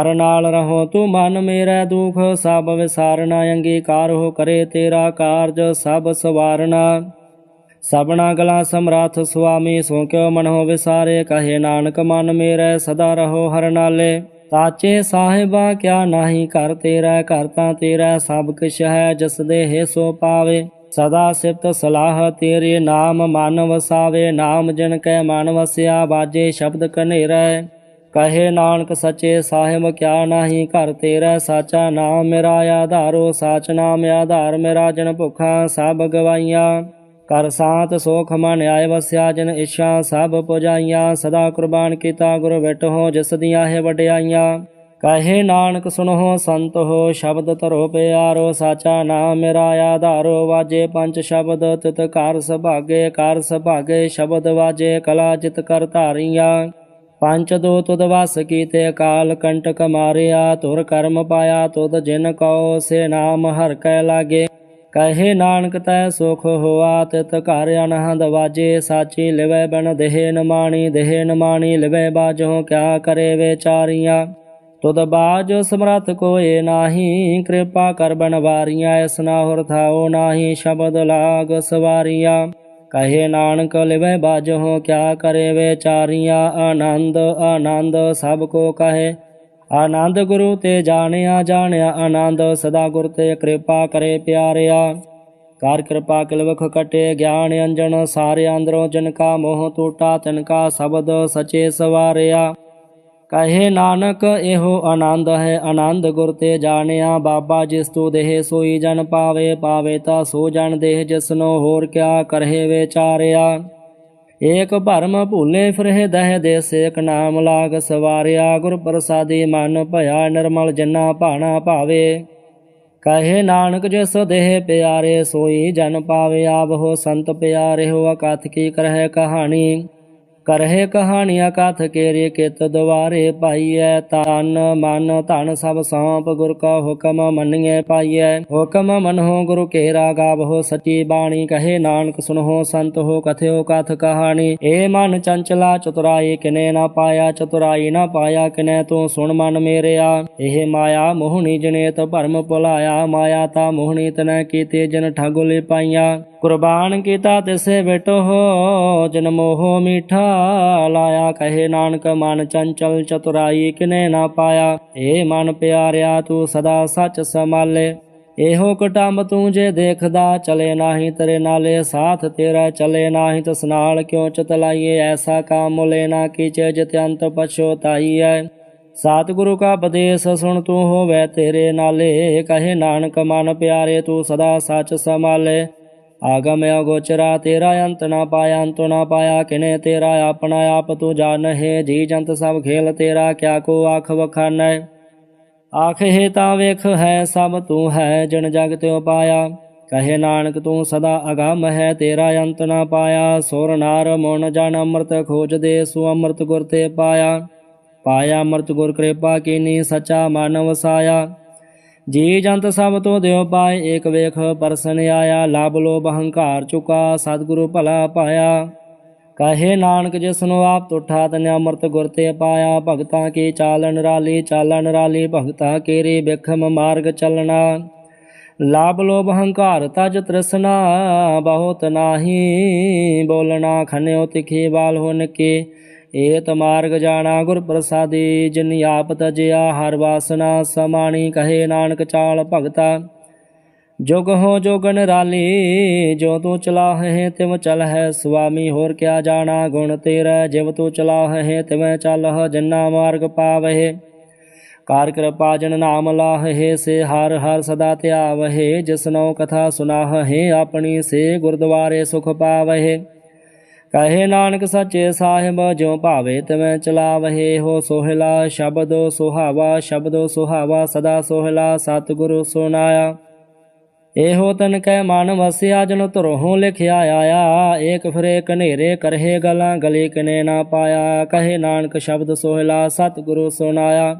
ਹਰ ਨਾਲ ਰਹੋ ਤੂੰ ਮਨ ਮੇਰਾ ਦੁਖ, ਸਭ ਵਿਸਾਰਨਾ, ਅੰਗੀਕਾਰ ਹੋ ਕਰੇ ਤੇਰਾ ਕਾਰਜ, ਸਭ ਸਵਾਰਨਾ। ਸਭਨਾ ਗਲਾ ਸਮਰਾਥ ਸੁਆਮੀ, ਸੋ ਕਿਉ ਮਨੋ ਵਿਸਾਰੇ, ਕਹੇ ਨਾਨਕ ਮਨ ਮੇਰਾ ਸਦਾ ਰਹੋ ਹਰ ਨਾਲੇ। ਸਾਚੇ ਸਾਹਿਬਾ, ਕਿਆ ਨਾਹੀ ਕਰ ਤੇਰਾ, ਘਰ ਤਾਂ ਤੇਰਾ ਸਭ ਕਿਛ ਹੈ, ਜਿਸ ਦੇ ਹੈ ਸੋ ਪਾਵੇ। ਸਦਾ ਸਿਫਤ ਸਲਾਹ ਤੇਰੇ ਨਾਮ ਮਨ ਵਸਾਵੇ, ਨਾਮ ਜਨ ਕੈ ਮਨ ਵਸਿਆ ਬਾਜੇ ਸ਼ਬਦ ਕਨੇਰਾ ਕਹੇ ਨਾਨਕ ਸਚੇ ਸਾਹਿਬ, ਕਿਆ ਨਾਹੀ ਘਰ ਤੇਰਾ ਸਾਚਾ ਨਾਮ, ਮੇਰਾ ਆਧਾਰੋ ਸਾਚ ਨਾਮ, ਆਧਾਰ ਮੇਰਾ ਜਨ ਭੁਖਾ, ਸਭ ਗਵਾਈਆਂ ਕਰ ਸਾਤ ਸੋਖ ਮਨ ਆਏ ਵਸਿਆ, ਜਨ ਇਛਾ ਸਭ ਪੁਜਾਈਆਂ। ਸਦਾ ਕੁਰਬਾਨ ਕੀਤਾ ਗੁਰ ਵਿਟੋ ਜਿਸ ਦੀਆਂ ਹੈ ਵਡਿਆਈਆਂ। ਕਹੇ ਨਾਨਕ ਸੁਨੋ ਸੰਤ ਹੋ, ਸ਼ਬਦ ਧਰੋ ਪਿਆਰੋ, ਸਾਚਾ ਨਾਮ ਮੇਰਾ ਆਧਾਰੋ, ਵਾਜੇ ਪੰਜ ਸ਼ਬਦ, ਤਿਤ ਕਰ ਸੁਭਾਗੇ ਕਰ ਸੁਭਾਗੇ, ਸ਼ਬਦ ਵਾਜੇ, ਕਲਾ ਜਿਤ ਕਰ ਧਾਰੀਆਂ। ਪੰਚ ਦੋ ਤੁਧ ਵਸ ਕੀਤੇ ਕਾਲ ਕੰਟਕ ਮਾਰਿਆ, ਤੁਰ ਕਰਮ ਪਾਇਆ ਤੁਧ ਜਿਨ ਕਉ, ਸੇ ਨਾਮ ਹਰ ਕੈ ਲਾਗੇ। ਕਹੇ ਨਾਨਕ ਤੈ ਸੁਖ ਹੋਆ, ਤਿਤ ਘਰ ਅਨਹਦ ਵਾਜੇ, ਸਾਚੀ ਲਿਵੈ ਬਨ ਦੇਹ ਨਮਾਣੀ ਦੇਹ ਨਮਾਣੀ ਲਿਵੈ ਬਾਜੋ, ਕਿਆ ਕਰੇ ਵਿਚਾਰੀਆਂ। ਤੁਧ ਬਾਜ ਸਮਰਥ ਕੋਏ ਨਾਹੀ, ਕਿਰਪਾ ਕਰ ਬਨਵਾਰੀਆਂ ਇਸ ਨਾਹੁਰ ਥਾਓ ਨਾਹੀ, ਸ਼ਬਦ ਲਾਗ ਸਵਾਰੀਆਂ। ਕਹੇ ਨਾਨਕ ਲਿਵੈ ਬਾਜੋ ਕਿਆ ਕਰੇ ਵਿਚਾਰੀਆਂ ਆਨੰਦ ਆਨੰਦ ਸਭ ਕੋ ਕਹੇ। ਆਨੰਦ ਗੁਰੂ ਤੇ ਜਾਣਿਆ ਜਾਣਿਆ ਆਨੰਦ, ਸਦਾ ਗੁਰ ਤੇ ਕਿਰਪਾ ਕਰੇ ਪਿਆਰਿਆ। ਕਰ ਕਿਰਪਾ ਕਿਲਵਖ ਕਟੇ, ਗਿਆਨ ਅੰਜਨ ਸਾਰੇ ਅੰਦਰੋਂ ਜਿਨ ਕਾ ਮੋਹ ਟੂਟਾ ਤਿਨ ਕਾ ਸ਼ਬਦ ਸਚੇ ਸਵਾਰਿਆ। ਕਹੇ ਨਾਨਕ, ਇਹੋ ਆਨੰਦ ਹੈ। ਆਨੰਦ ਗੁਰ ਤੇ ਜਾਣਿਆ, ਬਾਬਾ ਜਿਸ ਤੂ ਦੇਹ ਸੋਈ ਜਨ ਪਾਵੇ ਪਾਵੇ ਤਾ ਸੋ ਜਨ ਦੇਹ ਜਿਸਨੋ ਹੋਰ ਕਿਆ ਕਰਹਿ ਵਿਚਾਰਿਆ। ਏਕ ਭਰਮ ਭੁੱਲੇ ਫਿਰਹਿ ਦਹਿ ਦੇ ਸੇਕ ਨਾਮ ਲਾਗ ਸਵਾਰਿਆ। ਗੁਰ ਪ੍ਰਸਾਦੀ ਮਨ ਭਇਆ ਨਿਰਮਲ ਜਨਾ ਭਾਣਾ ਭਾਵੇ। ਕਹੇ ਨਾਨਕ, ਜਿਸ ਦੇਹ ਪਿਆਰੇ ਸੋਈ ਜਨ ਪਾਵੇ ਹੋ ਸੰਤ ਪਿਆਰੇ ਹੋ ਅਕਥ ਕੀ ਕਰਹਿ ਕਹਾਣੀ। ਕਰਹਿ ਕਹਾਣੀਆਂ ਕਥ ਕੇਰੇ ਕਿਤ ਦਵਾਰੇ ਪਾਈਐ ਤਨ ਮਨ ਧਨ ਸਭ ਸੌਂਪ, ਗੁਰ ਕਾ ਹੁਕਮ ਮੰਨੀਐ ਪਾਈਐ। ਹੁਕਮ ਮਨਹੁ ਗੁਰੂ ਕੇਰਾ ਗਾਵਹੁ, ਸਚੀ ਬਾਣੀ ਕਹੇ ਨਾਨਕ ਸੁਨਹੁ ਸੰਤ ਹੋ ਕਥਿਓ ਕਥ ਕਹਾਣੀ। ਏ ਮਨ ਚੰਚਲਾ ਚਤੁਰਾਈ ਕਿਨੇ ਨਾ ਪਾਇਆ, ਚਤੁਰਾਈ ਨਾ ਪਾਇਆ ਕਿਨੇ ਤੂੰ ਸੁਣ ਮਨ ਮੇਰਿਆ। ਇਹ ਮਾਇਆ ਮੋਹਣੀ ਜਨੇਤ ਭਰਮ ਭੁਲਾਇਆ, ਮਾਇਆ ਤਾ ਮੋਹਣੀ ਤਨੈ ਕੀਤੇ ਜਨ ਠਗੁਲੇ ਪਾਈਆਂ ਕੁਰਬਾਨ ਕੀਤਾ ਤਿਸੇ ਬਿਟੋ ਜਨ ਮੋਹ ਲਾਇਆ, ਕਹੇ ਨਾਨਕ ਮਨ ਚੰਚਲ ਚਤੁਰਾਈ ਕਿਨੇ ਨਾ ਪਾਇਆ। ਏ ਮਨ ਪਿਆਰਿਆ, ਤੂੰ ਸਦਾ ਸੱਚ ਸੰਭਾਲੇ। ਇਹੋ ਕਟੰਬ ਤੂੰ ਜੇ ਦੇਖਦਾ, ਚਲੇ ਨਾਹੀ ਤੇਰੇ ਨਾਲੇ, ਸਾਥ ਤੇਰਾ ਚਲੇ ਨਾਹੀ, ਤਸ ਨਾਲ ਕਿਉ ਚਤਲਾਈਏ ਐਸਾ ਕਾਮ ਮੁਲੇ ਨਾ ਕੀਚੇ, ਜਿਤ ਅੰਤ ਪਛੋਤਾਈ ਹੈ ਸਤਿਗੁਰੂ ਕਾ ਉਪਦੇਸ਼ ਸੁਣ ਤੂੰ ਹੋਵੇ ਤੇਰੇ ਨਾਲੇ, ਕਹੇ ਨਾਨਕ ਮਨ ਪਿਆਰੇ, ਤੂੰ ਸਦਾ ਸੱਚ ਸੰਭਾਲੇ। ਆਗਮ ਅਗੋਚਰਾ ਤੇਰਾ ਅੰਤ ਨਾ ਪਾਇਆ, ਅੰਤ ਨਾ ਪਾਇਆ, ਕਿਨੇ ਤੇਰਾ ਆਪਣਾ ਆਪ ਤੂੰ ਜਾਣਹਿ, ਜੀ ਜੰਤ ਸਭ ਖੇਲ ਤੇਰਾ, ਕਿਆ ਕੋ ਆਖ ਵਖਾਨੈ? ਆਖ ਤਾਂ ਵੇਖ, ਹੈ ਸਭ ਤੂੰ ਹੈ, ਜਨ ਜਗ ਤਿਉ ਪਾਇਆ। ਕਹੇ ਨਾਨਕ, ਤੂੰ ਸਦਾ ਅਗੰਮ ਹੈ, ਤੇਰਾ ਅੰਤ ਨਾ ਪਾਇਆ। ਸੁਰ ਨਾਰ, ਮਨ ਜਨ ਅੰਮ੍ਰਿਤ ਖੋਜਦੇ, ਸੋ ਅੰਮ੍ਰਿਤ ਗੁਰ ਤੇ ਪਾਇਆ। ਪਾਇਆ ਅੰਮ੍ਰਿਤ ਗੁਰ ਕਿਰਪਾ ਕੀਨੀ, ਸਚਾ ਮਨ ਵਸਾਇਆ। ਜੀ ਜੰਤ ਸਭ ਤੋਂ ਦਿਓ ਪਾਏ, ਏਕ ਵੇਖ ਪਰਸਨ ਆਇਆ, ਲਾਭ ਲੋਭ ਹੰਕਾਰ ਚੁਕਾ, ਸਤਿਗੁਰੂ ਭਲਾ ਪਾਇਆ। ਕਹੇ ਨਾਨਕ ਜਿਸਨੂੰ ਆਪ ਤੁਠਾ, ਤਨ ਅੰਮ੍ਰਿਤ ਗੁਰ ਤੇ ਪਾਇਆ। ਭਗਤਾਂ ਕੀ ਚਾਲਨ ਰਾਲੀ ਚਾਲਨ ਰਾਲੀ, ਭਗਤਾ ਕੇਰੇ ਬਿਖਮ ਮਾਰਗ ਚੱਲਣਾ। ਲਾਭ ਲੋਭ ਹੰਕਾਰ ਤਜ ਤ੍ਰਿਸ਼ਨਾ, ਬਹੁਤ ਨਾਹੀ ਬੋਲਣਾ ਖਨਿਓ ਤਿਖੀ ਬਾਲ ਹੋਨ ਕੇ ਏਤ ਮਾਰਗ ਜਾਣਾ ਗੁਰ ਪ੍ਰਸਾਦੀ, ਜਿਨ ਆਪ ਤਜਿਆ ਹਰ ਵਾਸਨਾ ਸਮਾਣੀ, ਕਹੇ ਨਾਨਕ ਚਾਲ ਭਗਤਾ। ਜੁਗ ਹੋ ਜੋਗਨ ਰਾਲੀ ਜੋ ਤੂੰ ਚਲਾਹ ਹੈ ਤਿਵ ਚਲ ਹੈ, ਸੁਆਮੀ ਹੋਰ ਕਿਆ ਜਾਣਾ ਗੁਣ ਤੇਰਾ, ਜਿਵ ਤੂੰ ਚਲਾਹ ਹੈ ਤਿਵੇਂ ਚੱਲਹ ਜੰਨਾ ਮਾਰਗ ਪਾਵਹਿ। ਕਾਰ ਕਿਰਪਾ ਜਨ ਨਾਮ ਲਾਹੇ, ਸੇ ਹਰ ਹਰ ਸਦਾ ਧਿਆਵਹਿ ਜਿਸਨੋ ਕਥਾ ਸੁਨਾਹੇ, ਆਪਣੀ ਸੇ ਗੁਰਦੁਆਰੇ ਸੁਖ ਪਾਵਹਿ। ਕਹੇ ਨਾਨਕ ਸੱਚੇ ਸਾਹਿਬ ਜੋ ਭਾਵੇ ਤਵੇਂ ਚਲਾਵਹਿ, ਹੋ ਸੋਹਿਲਾ ਸ਼ਬਦੋ ਸੁਹਾਵਾ ਸ਼ਬਦੋ ਸੁਹਾਵਾ ਸਦਾ ਸੋਹਿਲਾ, ਸਤਿਗੁਰੂ ਸੁਨਾਇਆ ਇਹੋ ਤਨ ਕੈ ਮਨ ਵਸਿਆ, ਜਨ ਧਰੋਂ ਲਿਖਿਆ ਆਇਆ। ਏਕ ਫਰੇ ਕਨੇਰੇ ਕਰਹੇ ਗਲਾਂ, ਗਲੇ ਕਨੇ ਨਾ ਪਾਇਆ। ਕਹੇ ਨਾਨਕ ਸ਼ਬਦ ਸੋਹਿਲਾ, ਸਤਿਗੁਰੂ ਸੁਨਾਇਆ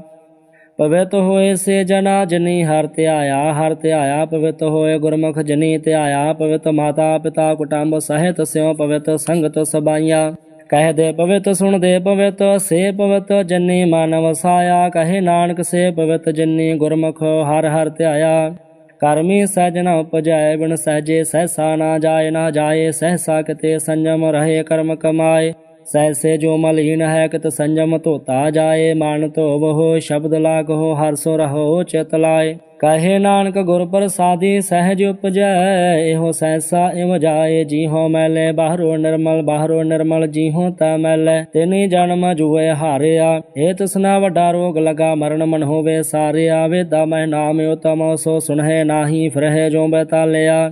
ਪਵਿੱਤ ਹੋਏ ਸੇ ਜਨਾ ਜਨੀ ਹਰ ਧਿਆਇਆ ਹਰ ਧਿਆਇਆ ਪਵਿੱਤ ਹੋਏ ਗੁਰਮੁਖ ਜਨੀ ਧਿਆਇਆ, ਪਵਿੱਤ ਮਾਤਾ ਪਿਤਾ ਕੁਟੰਬ ਸਹਿਤ ਸਿਉ ਪਵਿੱਤ ਸੰਗਤ ਸਬਾਈਆਂ। ਕਹਿ ਦੇ ਪਵਿੱਤ, ਸੁਣ ਦੇ ਪਵਿੱਤ, ਸੇ ਪਵਿੱਤ ਜਨੀ ਮਾਨਵ ਵਸਾਇਆ ਕਹੇ ਨਾਨਕ, ਸੇ ਪਵਿੱਤ ਜਨੀ ਗੁਰਮੁਖ ਹਰ ਹਰ ਧਿਆਇਆ। ਕਰਮੀ ਸਜਨ ਉਪਜੈ, ਬਿਨ ਸਹਜੇ ਸਹਸਾ ਨਾ ਜਾਏ ਨਾ ਜਾਏ, ਸਹਸਾ ਕਿਤੇ ਸੰਜਮ ਰਹੇ ਕਰਮ ਕਮਾਏ। ਸੈਸੇ ਜੋ ਮਲਹੀਨ ਹੈ ਕਿਤ ਸੰਜਮ ਧੋਤਾ ਜਾਏ, ਮਨ ਧੋਵਹੁ ਸ਼ਬਦ ਲਾਗਹੁ ਹਰ ਰਹੋ ਚਿਤ ਲਾਏ। ਕਹੇ ਨਾਨਕ ਗੁਰ ਪ੍ਰਸਾਦੀ ਸਹਿਜ ਉਪਜੈ, ਇਹੋ ਸੈਸਾ ਇਵ ਜਾਏ। ਜੀ ਮੈਲੇ ਬਾਹਰੋ ਨਿਰਮਲ ਬਾਹਰੋ ਨਿਰਮਲ ਜੀ ਹੋ ਤਾ ਮੈਲੇ। ਤਿਨੀ ਜਨਮ ਜੁਏ ਹਾਰਿਆ ਇਹ ਤਸਨਾ ਵੱਡਾ ਰੋਗ ਲਗਾ, ਮਰਨ ਮਨ ਹੋਵੇ ਸਾਰਿਆ। ਵੇਦਾ ਮੈਂ ਨਾਮ ਉਤਮ, ਸੋ ਸੁਨਹਿ ਨਾਹੀ, ਫਿਰਹਿ ਜੋ ਬੈਤਾਲਿਆ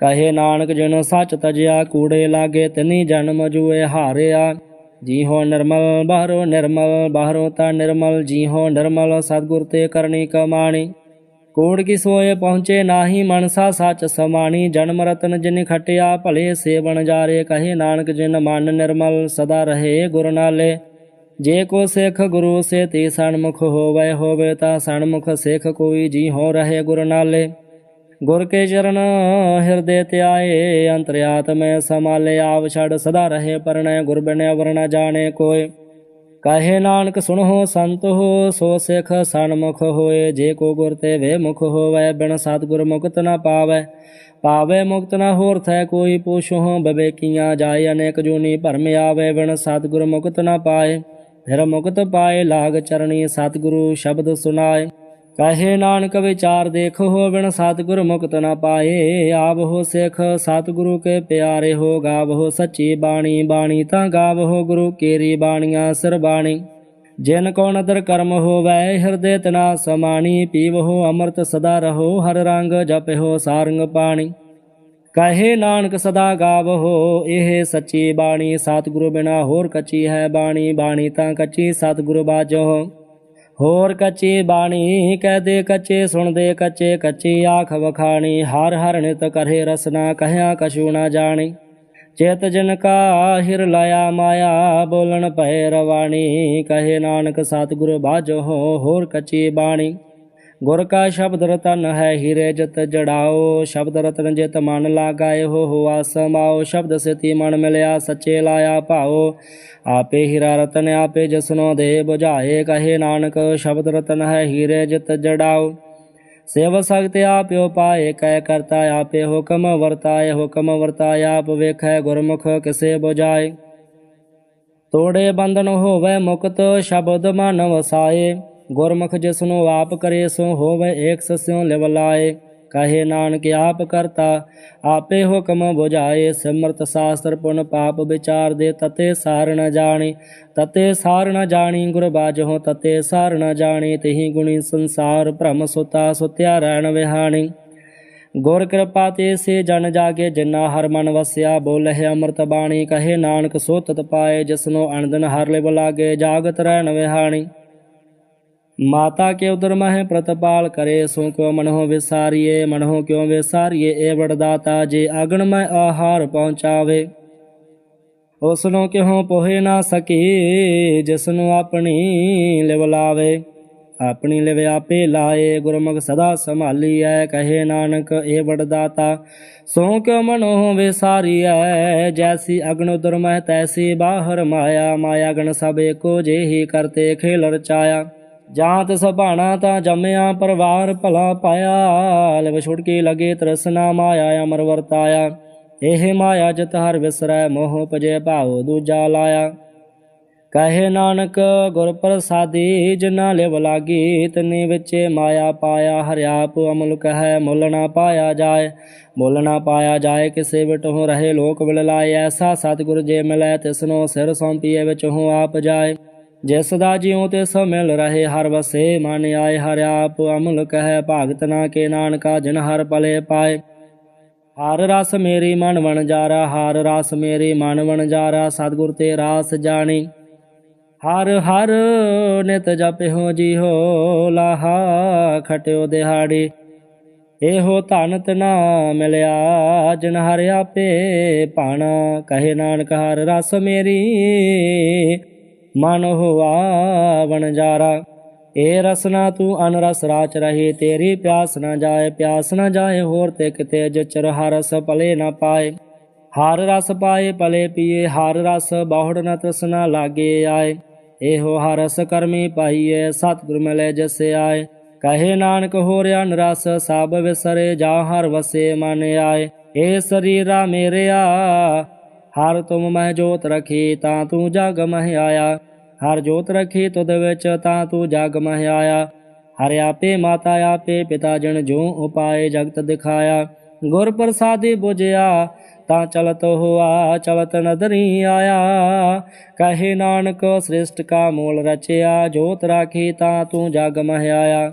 ਕਹੇ ਨਾਨਕ ਜਿਨ ਸੱਚ ਤਜਿਆ, ਕੂੜੇ ਲਾਗੇ ਤਿਨੀ ਜਨਮ ਜੂਏ ਹਾਰਿਆ। ਜੀ ਹੋ ਨਿਰਮਲ ਬਾਹਰੋ ਨਿਰਮਲ, ਬਾਹਰੋ ਤਾ ਨਿਰਮਲ ਜੀ ਹੋ ਨਿਰਮਲ ਸਤਿਗੁਰ ਤੇ ਕਰਨੀ ਕਮਾਣੀ। ਕੋੜ ਕੀ ਸੋਏ ਪਹੁੰਚੇ ਨਾਹੀ ਮਨਸਾ ਸੱਚ ਸਮਾਣੀ। ਜਨਮ ਰਤਨ ਜਿਨ ਖਟਿਆ ਭਲੇ ਸੇਵਨ ਜਾਰੇ। ਕਹੇ ਨਾਨਕ ਜਿਨ ਮਨ ਨਿਰਮਲ ਸਦਾ ਰਹੇ ਗੁਰ ਨਾਲੇ। ਜੇ ਕੋ ਸਿੱਖ ਗੁਰੂ ਸੇ ਤੇ ਸਨਮੁਖ ਹੋਵੇ ਹੋਵੇ ਤਾਂ ਸਨਮੁਖ ਸਿੱਖ ਕੋਈ ਜੀ ਹੋ ਰਹੇ ਗੁਰ ਨਾਲੇ। ਗੁਰ ਕੇ ਚਰਨ ਹਿਰਦੇ ਧਿਆਏ ਅੰਤਰਿਆਤਮੈ ਸਮਾਲੇ ਆਵ ਛੜ ਸਦਾ ਰਹੇ ਪਰਣੈ, ਗੁਰ ਬਿਨੈ ਵਰਣਾ ਜਾਣੇ ਕੋਇ ਕਹੇ ਨਾਨਕ ਸੁਣੋ ਸੰਤ ਹੋ, ਸੋ ਸਿਖ ਸਨਮੁਖ ਹੋਏ। ਜੇ ਕੋ ਗੁਰ ਤੇ ਵੇ ਮੁਖ ਹੋਵੇ, ਬਿਨ ਸਤਿਗੁਰ ਮੁਕਤ ਨਾ ਪਾਵੇ। ਪਾਵੇ ਮੁਕਤ ਨਾ ਹੋਰ ਥੈ ਕੋਈ ਪੁਛੋ ਬਵੇਕੀਆਂ ਜਾਏ ਅਨੇਕ ਜੂਨੀ ਭਰਮ ਆਵੇ, ਬਿਨ ਸਤਿਗੁਰ ਮੁਕਤ ਨਾ ਪਾਏ। ਫਿਰ ਮੁਕਤ ਪਾਏ ਲਾਗ ਚਰਣੀ ਸਤਿਗੁਰੂ ਸ਼ਬਦ ਸੁਨਾਏ। ਕਹੇ ਨਾਨਕ ਵਿਚਾਰ ਦੇਖ ਹੋ ਬਿਨ ਸਤਿਗੁਰ ਮੁਕਤ ਨਾ ਪਾਏ, ਆਵਹੋ ਸਿਖ ਸਤਿਗੁਰੂ ਕੇ ਪਿਆਰੇ ਹੋ ਗਾਵ ਹੋ ਸੱਚੀ ਬਾਣੀ ਬਾਣੀ ਤਾਂ ਗਾਵ ਹੋ ਗੁਰੂ ਕੇਰੀ ਬਾਣੀਆਂ ਸਰਬਾਣੀ ਜਿਨ ਕੋ ਨਦਰ ਕਰਮ ਹੋਵੈ, ਹਿਰਦੇ ਤਨਾ ਸਮਾਣੀ, ਪੀਵਹੋ ਅੰਮ੍ਰਿਤ ਸਦਾ ਰਹੋ, ਹਰ ਰੰਗ ਜਪਿਓ ਸਾਰੰਗ ਪਾਣੀ। ਕਹੇ ਨਾਨਕ ਸਦਾ ਗਾਵਹੋ, ਇਹ ਸੱਚੀ ਬਾਣੀ, ਸਤਿਗੁਰੂ ਬਿਨਾ ਹੋਰ ਕੱਚੀ ਹੈ ਬਾਣੀ ਬਾਣੀ ਤਾਂ ਕੱਚੀ ਸਤਿਗੁਰੂ ਬਾਝੋ ਹੋਰ ਕੱਚੀ ਬਾਣੀ, ਕਹਦੇ ਕੱਚੇ, ਸੁਣਦੇ ਕੱਚੇ, ਕੱਚੀ ਆਖ ਵਖਾਣੀ, ਹਰ ਹਰ ਨਿਤ ਕਰੇ ਰਸਨਾ, ਕਹਿਆ ਕਛੂ ਨਾ ਜਾਣੀ। ਚੇਤ ਜਨ ਕਾ ਹਿਰ ਲਾਇਆ ਮਾਇਆ, ਬੋਲਣ ਭੈ ਰਵਾਣੀ, ਕਹੇ ਨਾਨਕ ਸਤਿਗੁਰ ਬਾਝੋ, ਹੋਰ ਕੱਚੀ ਬਾਣੀ। ਗੁਰ ਕਾ ਸ਼ਬਦ ਰਤਨ ਹੈ ਹੀਰੇ ਜਤ ਜੜਾਓ, ਸ਼ਬਦ ਰਤਨ ਜਿਤ ਮਨ ਲਾਗਾਏ ਹੋ ਹੁਆ ਸਮਾਓ ਸ਼ਬਦ ਸਿਤੀ ਮਨ ਮਿਲਿਆ ਸੱਚੇ ਲਾਇਆ ਭਾਓ। ਆਪੇ ਹੀਰਾ ਰਤਨ, ਆਪੇ ਜਸਨੋ ਦੇ 부ਝਾਏ ਕਹੇ ਨਾਨਕ ਸ਼ਬਦ ਰਤਨ ਹੈ ਹੀਰੇ ਜਿਤ ਜੜਾਓ। ਸੇਵ ਸਖਤ ਆਪਿਓ ਪਾਏ ਕਹਿ ਕਰਤਾ ਆਪੇ ਹੁਕਮ, ਵਰਤਾਏ ਹੁਕਮ, ਵਰਤਾਏ ਆਪ ਵੇਖੈ ਗੁਰਮੁਖ ਕਿਸੇ 부ਝਾਏ ਤੋੜੇ ਬੰਧਨ ਹੋਵੇ ਮੁਕਤ, ਸ਼ਬਦ ਮਨ ਵਸਾਏ। ਗੁਰਮੁਖ ਜਿਸਨੂੰ ਆਪ ਕਰੇ ਸੋ ਹੋਵੇ ਏਕ ਸਸਿਓ ਲਿਵ ਕਹੇ ਨਾਨਕ, ਆਪ ਕਰਤਾ, ਆਪੇ ਹੁਕਮ 부ਝਾਏ ਸਿਮਰਤ ਸਾਸਤਰ ਪੁਨ ਪਾਪ ਵਿਚਾਰ ਦੇ, ਤਤੇ ਸਾਰ ਨ ਜਾਣੀ। ਤਤੇ ਸਾਰ ਨ ਜਾਣੀ, ਗੁਰ ਬਾਝੋ ਤਤੇ ਸਾਰ ਨ ਜਾਣੀ। ਤਹੀ ਗੁਣੀ ਸੰਸਾਰ ਭ੍ਰਮ ਸੁਤਾ, ਸੁਤਿਆ ਰਹਿਣ ਵਿਹਾਣੀ। ਗੁਰ ਕਿਰਪਾ ਤੇ ਸੇ ਜਨ ਜਾਗੇ ਜਿਨਾ ਹਰ ਮਨ ਵਸਿਆ, ਬੋਲਹਿ ਅੰਮ੍ਰਿਤ ਬਾਣੀ। ਕਹੇ ਨਾਨਕ, ਸੋ ਤਤ ਪਾਏ, ਜਿਸਨੂੰ ਅਣਦਨ ਹਰ ਲਿਵ ਲਾਗੇ, ਜਾਗਤ ਰਹਿਣ ਵਿਹਾਣੀ। ਮਾਤਾ ਕੇ ਉਦਰ ਮਹਿ ਪ੍ਰਤਪਾਲ ਕਰੇ, ਸੋ ਕਿਉ ਮਨਹੁ ਵਿਸਾਰੀਏ, ਮਨਹੁ ਕਿਉ ਵਿਸਾਰੀਏ, ਏ ਵਡਦਾਤਾ ਜੇ ਅਗਣ ਮੈਂ ਆਹਾਰ ਪਹੁੰਚਾਵੇ। ਉਸਨੂੰ ਕਿਹੋ ਪੋਹੇ ਨਾ ਸਕੀ, ਜਿਸਨੂੰ ਆਪਣੀ ਲਿਵ ਲਾਵੇ। ਆਪਣੀ ਲਿਵ ਆਪੇ ਲਾਏ, ਗੁਰਮੁਖ ਸਦਾ ਸੰਭਾਲੀਐ, ਕਹੇ ਨਾਨਕ ਏ ਵਡਦਾਤਾ, ਸੋ ਕਿਉ ਮਨੋ ਵਿਸਾਰੀਐ, ਜੈਸੀ ਅਗਨ ਉਦਰ ਮਹਿ ਤੈਸੀ ਬਾਹਰ ਮਾਇਆ ਮਾਇਆ ਗਣ ਸਭ ਏਕੋ ਜਿਹੀ ਕਰਤੇ ਖੇਲ ਰਚਾਇਆ ਜਾਂਤ ਸਭਾਣਾ ਤਾਂ ਜੰਮਿਆ ਪਰਵਾਰ ਭਲਾ ਪਾਇਆ। ਲਿਵ ਛੁਟਕੀ ਲਗੇ ਤ੍ਰਸਨਾ ਮਾਇਆ ਅਮਰ ਵਰਤਾਇਆ। ਇਹ ਮਾਇਆ ਜਤ ਹਰ ਵਿਸਰੈ, ਮੋਹ ਪਜੇ ਭਾਉ ਦੂਜਾ ਲਾਇਆ। ਕਹੇ ਨਾਨਕ, ਗੁਰ ਪ੍ਰਸਾਦੀ ਜਿਨਾ ਲਿਵ ਲਾਗੀ, ਤਨੀ ਵਿੱਚ ਮਾਇਆ ਪਾਇਆ। ਹਰਿਆਪ ਅਮਲ ਕਹੈ, ਮੁੱਲ ਨਾ ਪਾਇਆ ਜਾਏ। ਮੁੱਲ ਨਾ ਪਾਇਆ ਜਾਏ, ਕਿਸੇ ਵਿਟਹੁ ਰਹੇ ਲੋਕ ਵਿਲ ਲਾਏ ਐਸਾ ਸਤਿਗੁਰ ਜੇ ਮਿਲੈ, ਤਿਸਨੋ ਸਿਰ ਸੌਂਪੀਏ ਵਿੱਚ ਹੂੰ ਆਪ ਜਾਏ। ਜਿਸ ਦਾ ਜਿਉ ਤੇ ਸੋ ਮਿਲ ਰਹੇ ਹਰ ਵਸੇ ਮਨ ਆਏ, ਹਰ ਆਪ ਅਮਲ ਕਹੈ, ਭਾਗਤ ਨਾ ਕੇ ਨਾਨਕਾ ਜਿਨ ਹਰ ਪਲੇ ਪਾਏ। ਹਰ ਰਸ ਮੇਰੀ ਮਨ ਵਣ ਜਾਰਾ, ਹਰ ਰਸ ਮੇਰੀ ਮਨ ਵਣ ਜਾਰਾ, ਸਤਿਗੁਰ ਤੇ ਰਾਸ ਜਾਣੀ। ਹਰ ਹਰ ਨਿਤ ਜਪਿਓ ਜੀ ਹੋ ਲਾਹਾ, ਖਟਿਓ ਦਿਹਾੜੀ। ਇਹੋ ਧਨ ਤਨਾ ਮਿਲਿਆ ਜਿਨ ਹਰਿ ਆਪੇ ਭਾਣਾ ਕਹੇ ਨਾਨਕ ਹਰ ਰਸ ਮੇਰੀ ਮਨ ਹੋਆ ਵਣਜਾਰਾ ਏ ਰਸਨਾ ਤੂੰ ਅਨਰਸ ਰਾਚ ਰਹੀ, ਤੇਰੀ ਪਿਆਸ ਨਾ ਜਾਏ, ਪਿਆਸ ਨਾ ਜਾਏ, ਹੋਰ ਤੇ ਕਿਤੇ ਜਚਰ ਹਰਸ ਰਸ ਪਲੇ ਨਾ ਪਾਏ। ਹਰ ਰਸ ਪਾਏ ਪਲੇ ਪੀਏ, ਹਰ ਰਸ ਬਹੁੜ ਨ ਤ੍ਰਿਸ਼ਨਾ ਲਾਗੇ ਆਏ। ਇਹੋ ਹਰਸ ਰਸ ਕਰਮੀ ਪਾਈਏ, ਸਤਿਗੁਰ ਮਿਲੇ ਜਸੇ ਆਏ। ਕਹੇ ਨਾਨਕ ਹੋ ਰਿਆ ਨਰਸ ਸਭ ਵਿਸਰੇ ਜਾ ਹਰ ਵਸੇ ਮਨ ਆਏ। ਏ ਸਰੀਰਾ ਮੇਰਿਆ ਹਰ ਤੁਮ ਮੈਂ ਜੋਤ ਰਖੀ, ਤਾਂ ਤੂੰ ਜਗ ਮਹਿ ਆਇਆ ਹਰ ਜੋਤ ਰਖੀ ਤੁਧ ਵਿੱਚ, ਤਾਂ ਤੂੰ ਜਗ ਮਹਿ ਆਇਆ ਹਰਿ ਆਪੇ ਮਾਤਾ ਆਪੇ ਪਿਤਾ ਜਨ ਜੋ ਉਪਾਏ ਜਗਤ ਦਿਖਾਇਆ। ਗੁਰ ਪ੍ਰਸਾਦੀ 부ਜਿਆ ਤਾਂ ਚਲਤ ਹੋਆ, ਚਲਤ ਨਦਰੀ ਆਇਆ। ਕਹੇ ਨਾਨਕ ਸ੍ਰਿਸ਼ਟ ਕਾ ਮੂਲ ਰਚਿਆ, ਜੋਤ ਰਾਖੀ, ਤਾਂ ਤੂੰ ਜਗ ਮਹਿ ਆਇਆ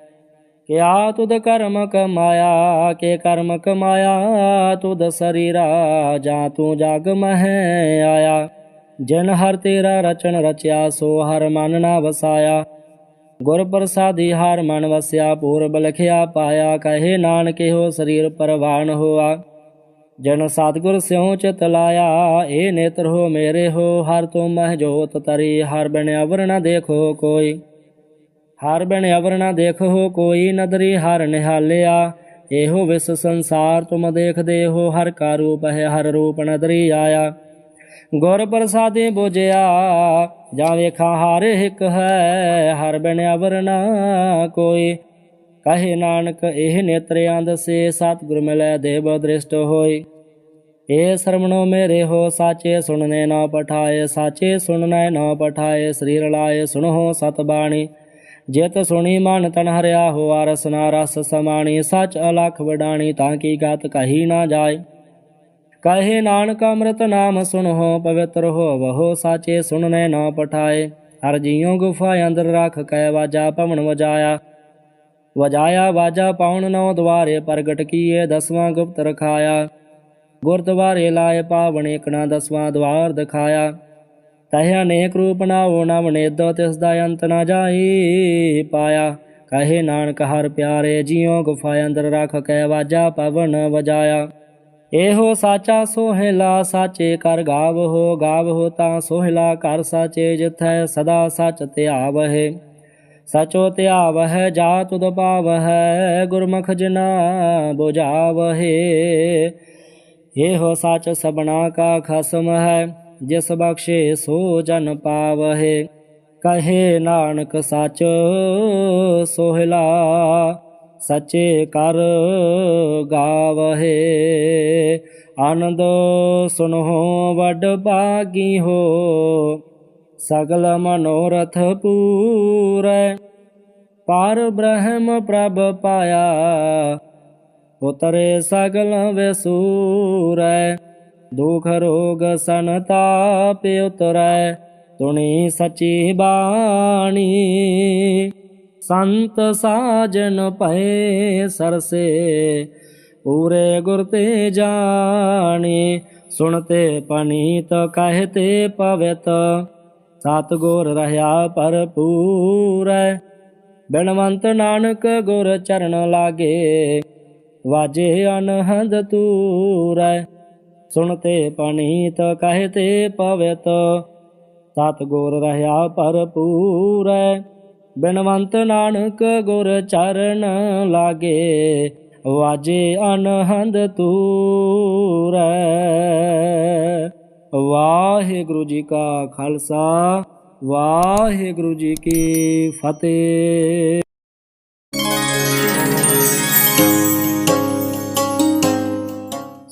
ਕਿਆ ਤੁਧ ਕਰਮ ਕਮਾਇਆ, ਕੇ ਕਰਮ ਕਮਾਇਆ, ਤੁਧ ਸਰੀਰਾ, ਜਾਂ ਤੂੰ ਜਗ ਮਹਿ ਆਇਆ। ਜਿਨ ਹਰ ਤੇਰਾ ਰਚਨ ਰਚਿਆ, ਸੋ ਹਰ ਮਨ ਨਾ ਵਸਾਇਆ। ਗੁਰ ਪ੍ਰਸਾਦੀ ਹਰ ਮਨ ਵਸਿਆ, ਪੂਰਬ ਲਖਿਆ ਪਾਇਆ, ਕਹੇ ਨਾਨਕ ਹੋ ਸਰੀਰ ਪਰਵਾਨ ਹੋਆ। ਜਨ ਸਤਿਗੁਰ ਸਿਉ ਚਿਤ ਲਾਇਆ, ਏ ਨੇਤਰ ਹੋ ਮੇਰੇ ਹੋ, ਹਰ ਤੂੰ ਮਹਿ ਜੋਤ ਤਰੀ, ਹਰ ਬਿਨ ਅਵਰ ਨ ਦੇਖੋ ਕੋਈ। ਹਰ ਬਿਨ ਅਵਰ ਨ ਦੇਖੋ ਕੋਈ ਨਦਰੀ ਹਰ ਨਿਹਾਲਿਆ। ਇਹੋ ਵਿਸ ਸੰਸਾਰ ਤੁਮ ਦੇਖਦੇ ਹੋ, ਹਰ ਕਾ ਰੂਪ ਹੈ, ਹਰ ਰੂਪ ਨਦਰੀ ਆਇਆ। ਗੁਰ ਪ੍ਰਸਾਦੇ ਬੁਝਿਆ, ਜਾਂ ਵੇਖਾਂ ਹਰ ਇੱਕ ਹੈ, ਹਰ ਬਿਨ ਅਵਰ ਨਾ ਕੋਈ। ਕਹੇ ਨਾਨਕ, ਇਹ ਨੇਤਰਿਆਂ ਦਸੇ ਸਤਿਗੁਰ ਮਿਲੈ ਦੇਵ ਦ੍ਰਿਸ਼ਟ ਹੋਈ ਏ ਸਰਮਣੋ ਮੇਰੇ ਹੋ, ਸਾਚੇ ਸੁਣਨੇ ਨਾ ਪਠਾਏ, ਸਾਚੇ ਸੁਣਨੇ ਨਾ ਪਠਾਏ, ਸਰੀਰ ਲਾਏ ਸੁਣੋ ਸਤ ਬਾਣੀ ਜਿਤ ਸੁਣੀ ਮਨ ਤਨ ਹਰਿਆ ਹੋਆ ਰਸਨਾ ਰਸ ਸਮਾਣੀ, ਸਚ ਅਲਖ ਵਡਾਣੀ ਤਾਂ ਕੀ ਗਤ ਕਹੀ ਨਾ ਜਾਏ। ਕਹੇ ਨਾਨਕ ਅੰਮ੍ਰਿਤ ਨਾਮ ਸੁਣੋ ਪਵਿੱਤਰ ਹੋ ਹੋਵਹੁ ਸਾਚੇ ਸੁਣਨੇ ਨਾ ਪਠਾਏ। ਹਰ ਜੀਉ ਗੁਫਾ ਅੰਦਰ ਰੱਖ ਕੈ ਵਾਜਾ ਪਵਨ ਵਜਾਇਆ। ਵਜਾਇਆ ਵਾਜਾ ਪਾਉਣ ਨੌ ਦਵਾਰੇ ਪ੍ਰਗਟ ਕੀਏ, ਦਸਵਾਂ ਗੁਪਤ ਰਖਾਇਆ। ਗੁਰਦੁਆਰੇ ਲਾਏ ਪਾਵਨ ਇਕਣਾ ਦਸਵਾਂ ਦਵਾਰ ਦਿਖਾਇਆ। ਤਹਿ ਅਨੇਕ ਰੂਪ ਨਾਵੋ ਨਵ ਨੇਦੋ ਤਿਸ ਦਾ ਅੰਤ ਨਾ ਜਾਈ ਪਾਇਆ। ਕਹੇ ਨਾਨਕ, ਹਰ ਪਿਆਰੇ ਜੀਉ ਗੁਫਾ ਅੰਦਰ ਰੱਖ ਕੈ ਵਾਜਾ, ਪਵਨ ਵਜਾਇਆ। ਇਹੋ ਸਾਚਾ ਸੋਹਿਲਾ ਸਾਚੇ ਕਰ ਗਾਵ ਹੋ ਗਾਵ ਹੋ ਤਾਂ ਸੋਹਿਲਾ ਕਰ ਸਾਚੇ ਜਿਥੈ ਸਦਾ ਸਚ ਧਿਆਵਹਿ। ਸਚੋ ਧਿਆਵਹਿ ਜਾ ਤੁਧ ਪਾਵਹਿ, ਗੁਰਮੁਖ ਜਿਨਾ 부ਝਾਵਹਿ ਇਹੋ ਸਚ ਸਬਨਾ ਕਾ ਖਸਮ ਹੈ। ਜਿਸ ਬਖਸ਼ੇ ਸੋ ਜਨ ਪਾਵਹਿ, ਕਹੇ ਨਾਨਕ ਸਚ ਸੋਹਿਲਾ, ਸਚੇ ਕਰ ਗਾਵਹਿ। ਆਨੰਦ ਸੁਨਹੁ ਵੱਡ ਬਾਗੀ ਹੋ, ਸਗਲ ਮਨੋਰਥ ਪੂਰੈ। ਪਾਰ ਬ੍ਰਹਮ ਪ੍ਰਭ ਪਾਇਆ ਉਤਰੇ ਸਗਲ ਵਿਸੂਰੈ। ਦੁਖ ਰੋਗ ਸੰਤਾਪ ਉਤਰੈ, ਤੁਣੀ ਸਚੀ ਬਾਣੀ। ਸੰਤ ਸਾਜਨ ਭਏ ਸਰਸੇ, ਪੂਰੇ ਗੁਰ ਤੇ ਜਾਣੀ। ਸੁਣਤੇ ਪਨੀਤ, ਕਹਤੇ ਪਵਿਤ ਸਤ ਗੁਰ ਰਹਾ ਭਰਪੂਰੈ। ਬਿਨਵੰਤ ਨਾਨਕ ਗੁਰ ਚਰਨ ਲਾਗੇ, ਵਾਜੇ ਅਨਹਦ ਤੂਰੈ ਸੁਣਤੇ ਪਨੀਤ ਕਹਤੇ ਪਵਿਤ। ਸਤ ਗੁਰ ਰਹਾ ਭਰਪੂਰੈ, ਬਿਨਵੰਤ ਨਾਨਕ ਗੁਰ ਚਰਨ ਲਾਗੇ, ਵਾਜੇ ਅਨਹੰਦ ਤੂਰੈ। ਵਾਹਿਗੁਰੂ ਜੀ ਕਾ ਖਾਲਸਾ, ਵਾਹਿਗੁਰੂ ਜੀ ਕੀ ਫਤਿਹ।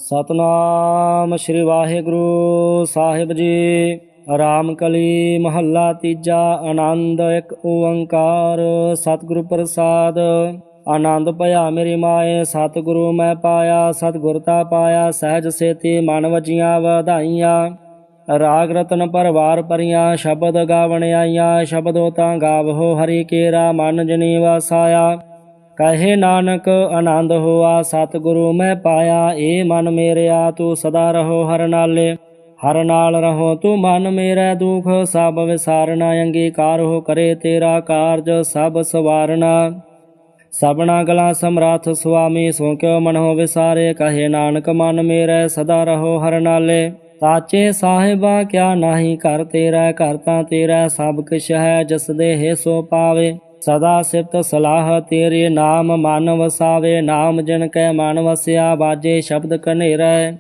ਸਤਨਾਮ ਸ੍ਰੀ ਵਾਹਿਗੁਰੂ ਸਾਹਿਬ ਜੀ। ਰਾਮ ਕਲੀ ਮਹੱਲਾ ਤੀਜਾ, ਆਨੰਦ ਇੱਕ ਓੰਕਾਰ, ਸਤਿਗੁਰੂ ਪ੍ਰਸਾਦ। ਆਨੰਦ ਭਇਆ ਮੇਰੀ ਮਾਏ, ਸਤਿਗੁਰੂ ਮੈਂ ਪਾਇਆ ਸਤਿਗੁਰਤਾ ਪਾਇਆ, ਸਹਿਜ ਸੇਤੀ ਮਨ ਵਜੀਆਂ ਵਧਾਈਆਂ। ਰਾਗ ਰਤਨ ਪਰਵਾਰ ਪਰੀਆਂ, ਸ਼ਬਦ ਗਾਵਣ ਆਈਆਂ, ਸ਼ਬਦੋ ਤਾਂ ਗਾਵਹੋ ਹਰੀ ਕੇਰਾ, ਮਨ ਜਨੀ ਵਸਾਇਆ ਕਹੇ ਨਾਨਕ, ਆਨੰਦ ਹੋਆ, ਸਤਿਗੁਰੂ ਮੈਂ ਪਾਇਆ, ਏ ਮਨ ਮੇਰਿਆ, ਤੂੰ ਸਦਾ ਰਹੋ ਹਰ ਨਾਲੇ। ਹਰ ਨਾਲ ਰਹੋ ਤੂੰ ਮਨ ਮੇਰਾ ਦੁਖ, ਸਭ ਵਿਸਾਰਨਾ, ਅੰਗੀਕਾਰ ਹੋ ਕਰੇ ਤੇਰਾ ਕਾਰਜ, ਸਭ ਸਵਾਰਨਾ। ਸਭਨਾ ਗਲਾ ਸਮਰਾਥ ਸੁਆਮੀ, ਸੋ ਕਿਉ ਮਨੋ ਵਿਸਾਰੇ, ਕਹੇ ਨਾਨਕ, ਮਨ ਮੇਰਾ ਸਦਾ ਰਹੋ ਹਰ ਨਾਲੇ। ਸਾਚੇ ਸਾਹਿਬਾ, ਕਿਆ ਨਾਹੀ ਘਰ ਤੇਰਾ, ਘਰ ਤਾਂ ਤੇਰਾ, ਸਭ ਕਿਛ ਹੈ, ਜਿਸ ਦੇ ਹੈ ਸੋ ਪਾਵੇ। ਸਦਾ ਸਿਫਤ ਸਲਾਹ ਤੇਰੇ ਨਾਮ ਮਨ ਵਸਾਵੇ ਨਾਮ ਜਿਨ ਕੈ ਮਨ ਵਸਿਆ ਬਾਜੇ ਸ਼ਬਦ ਕਨੇਰਾ